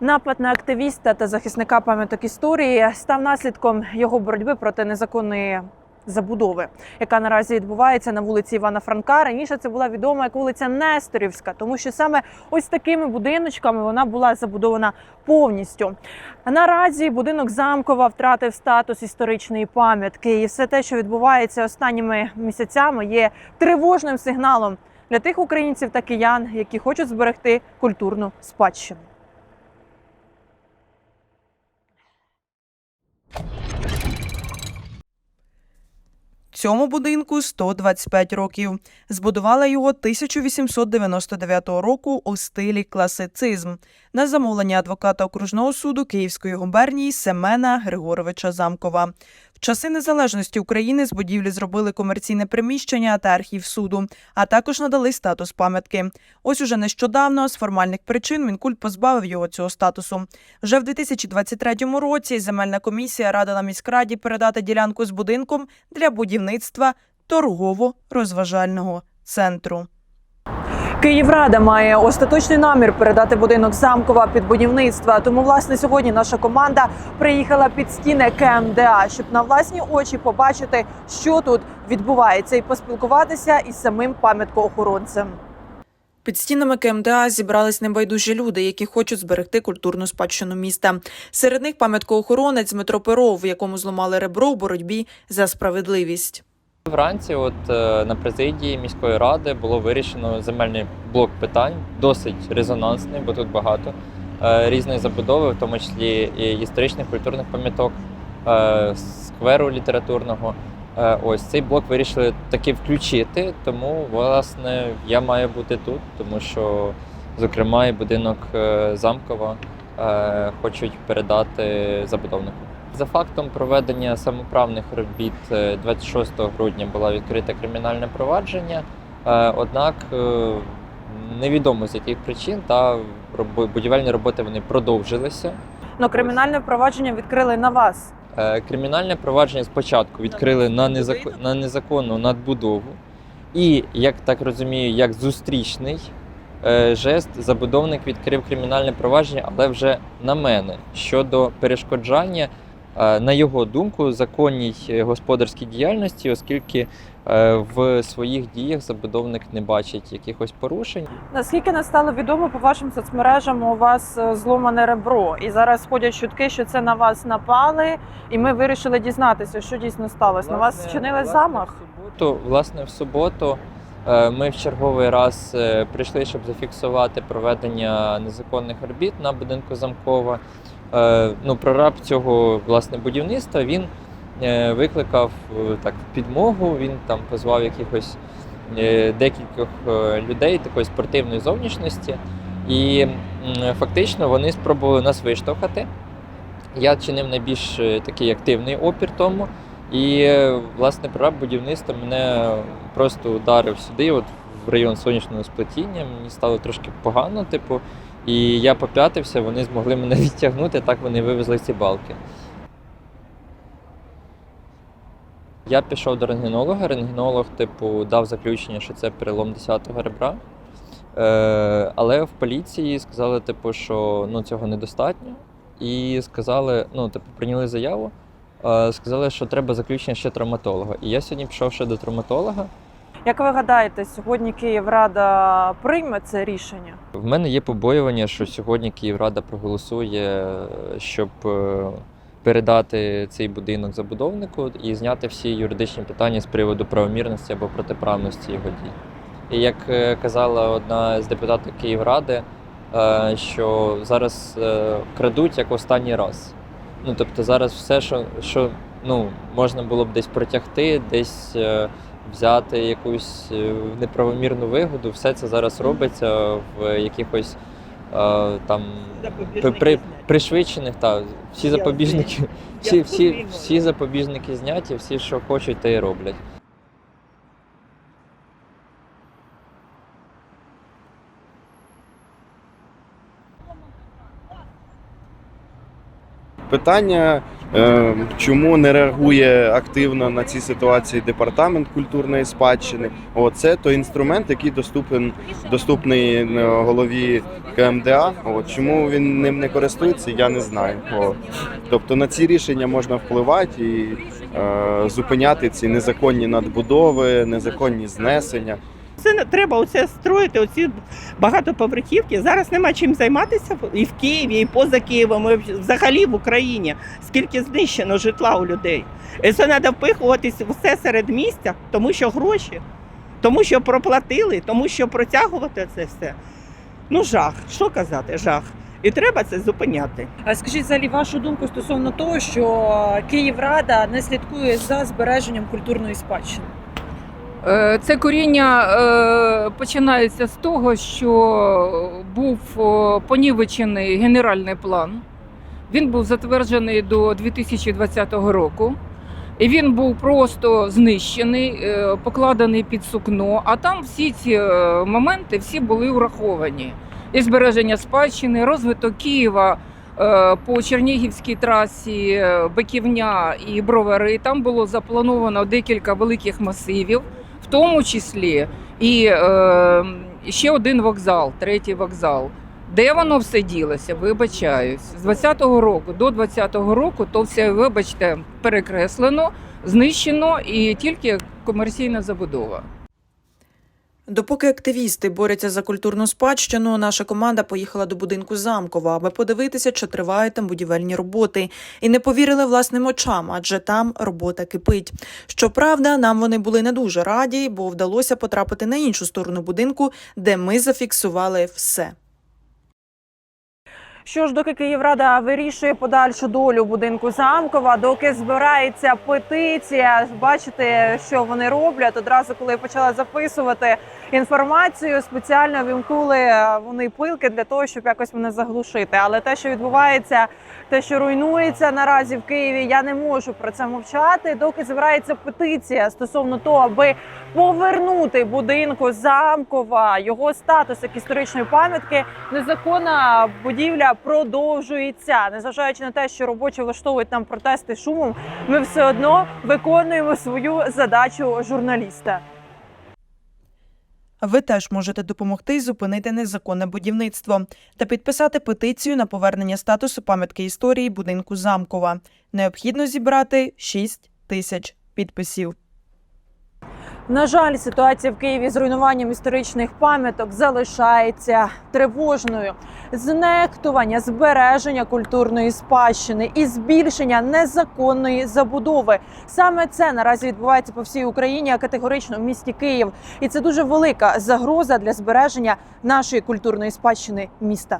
Напад на активіста та захисника пам'яток історії став наслідком його боротьби проти незаконної забудови, яка наразі відбувається на вулиці Івана Франка. Раніше це була відома як вулиця Несторівська, тому що саме ось такими будиночками вона була забудована повністю. Наразі будинок замкова втратив статус історичної пам'ятки, і все те, що відбувається останніми місяцями, є тривожним сигналом для тих українців та киян, які хочуть зберегти культурну спадщину. Цьому будинку 125 років. Збудували його 1899 року у стилі класицизм на замовлення адвоката окружного суду Київської губернії Семена Григоровича Замкова. В часи незалежності України з будівлі зробили комерційне приміщення та архів суду, а також надали статус пам'ятки. Ось уже нещодавно з формальних причин Мінкульт позбавив його цього статусу. Вже в 2023 році земельна комісія радила міськраді передати ділянку з будинком для будівництва торгово-розважального центру. Київрада має остаточний намір передати будинок замкова під будівництво. Тому, власне, сьогодні наша команда приїхала під стіни КМДА, щоб на власні очі побачити, що тут відбувається, і поспілкуватися із самим пам'яткоохоронцем. Під стінами КМДА зібрались небайдужі люди, які хочуть зберегти культурну спадщину міста. Серед них пам'яткоохоронець Дмитро Перов, якому зламали ребро в боротьбі за справедливість. Вранці, от е, на президії міської ради було вирішено земельний блок питань, досить резонансний, бо тут багато е, різної забудови, в тому числі і історичних культурних пам'яток, е, скверу літературного. Ось цей блок вирішили таки включити, тому власне я маю бути тут, тому що, зокрема, і будинок замкова хочуть передати забудовнику. За фактом проведення самоправних робіт е, 26 грудня було відкрите кримінальне провадження. Е, Однак е, невідомо з яких причин та будівельні роботи вони продовжилися. Ну, кримінальне провадження відкрили на вас. Е, Кримінальне провадження спочатку відкрили на, незако... на незаконну надбудову, і, як так розумію, як зустрічний е, жест, забудовник відкрив кримінальне провадження, але вже на мене щодо перешкоджання, е, на його думку, законній е, господарській діяльності, оскільки е, в своїх діях забудовник не бачить якихось порушень. Наскільки нас стало відомо по вашим соцмережам, у вас е, зломане ребро, і зараз ходять чутки, що це на вас напали, і ми вирішили дізнатися, що дійсно сталося. На вас вчинили замах. В суботу, власне, в суботу е, ми в черговий раз е, прийшли, щоб зафіксувати проведення незаконних робіт на будинку Замкова. Е, Ну, прораб цього власне будівництва він е, викликав е, так підмогу. Він там позвав якихось декількох людей такої спортивної зовнішності, і фактично вони спробували нас виштовхати. Я чинив найбільш такий активний опір тому. І власне прораб будівництва мене просто ударив сюди, от в район сонячного сплетіння. Мені стало трошки погано, типу, і я поп'ятився, вони змогли мене відтягнути, так вони вивезли ці балки. Я пішов до рентгенолога. Рентгенолог, типу, дав заключення, що це перелом 10-го ребра. Е, але в поліції сказали, типу, що ну, цього недостатньо. І сказали, ну, типу, прийняли заяву. Е, Сказали, що треба заключення ще травматолога. І я сьогодні пішов ще до травматолога. Як ви гадаєте, сьогодні Київрада прийме це рішення? В мене є побоювання, що сьогодні Київрада проголосує, щоб е, передати цей будинок забудовнику і зняти всі юридичні питання з приводу правомірності або протиправності його дій. І як е, казала одна з депутатів Київради, е, що зараз крадуть як останній раз. Ну тобто зараз все, що, що ну, можна було б десь протягти, десь взяти якусь е, неправомірну вигоду, все це зараз робиться в якихось е, там при, при, пришвидшених та всі запобіжники, всі, всі, всі запобіжники зняті, всі, що хочуть, те і роблять. Питання, е, чому не реагує активно на ці ситуації департамент культурної спадщини? Це той інструмент, який доступен, доступний е, голові КМДА. О, чому він ним не користується, я не знаю. О, тобто на ці рішення можна впливати і е, зупиняти ці незаконні надбудови, незаконні знесення. Це не треба оце строїти, оці багатоповерхівки. Зараз нема чим займатися і в Києві, і поза Києвом, і взагалі в Україні. Скільки знищено житла у людей. І це треба впихуватись все серед місця, тому що гроші, тому що проплатили, тому що протягувати це все. Ну, жах. Що казати, жах. І треба це зупиняти. А скажіть взагалі вашу думку стосовно того, що Київрада не слідкує за збереженням культурної спадщини. Е, Це коріння е, починається з того, що був понівечений генеральний план. Він був затверджений до 2020 року. І він був просто знищений, е, покладений під сукно. А там всі ці моменти всі були враховані. І збереження спадщини, розвиток Києва по Чернігівській трасі, Биківня і Бровари. Там було заплановано декілька великих масивів в тому числі і е, ще один вокзал, третій вокзал. Де воно все ділося? Вибачаюсь. З 20-го року до 20-го року то все, вибачте, перекреслено, знищено і тільки комерційна забудова. Допоки активісти борються за культурну спадщину, наша команда поїхала до будинку Замкова, аби подивитися, чи тривають там будівельні роботи, і не повірили власним очам, адже там робота кипить. Щоправда, нам вони були не дуже раді, бо вдалося потрапити на іншу сторону будинку, де ми зафіксували все. Що ж, доки Київрада вирішує подальшу долю будинку Замкова, доки збирається петиція, бачите, що вони роблять. Одразу, коли я почала записувати інформацію, спеціально вімкнули е, вони пилки для того, щоб якось мене заглушити. Але те, що відбувається, те, що руйнується наразі в Києві, я не можу про це мовчати. Доки збирається петиція стосовно того, аби повернути будинку Замкова його статус як історичної пам'ятки, незаконна будівля продовжується. Незважаючи на те, що робочі влаштовують там протести шумом, ми все одно виконуємо свою задачу журналіста. Ви теж можете допомогти зупинити незаконне будівництво та підписати петицію на повернення статусу пам'ятки історії будинку Замкова. Необхідно зібрати 6 тисяч підписів. На жаль, ситуація в Києві з руйнуванням історичних пам'яток залишається тривожною. Знехтування збереження культурної спадщини і збільшення незаконної забудови. Саме це наразі відбувається по всій Україні, а категорично в місті Київ. І це дуже велика загроза для збереження нашої культурної спадщини міста.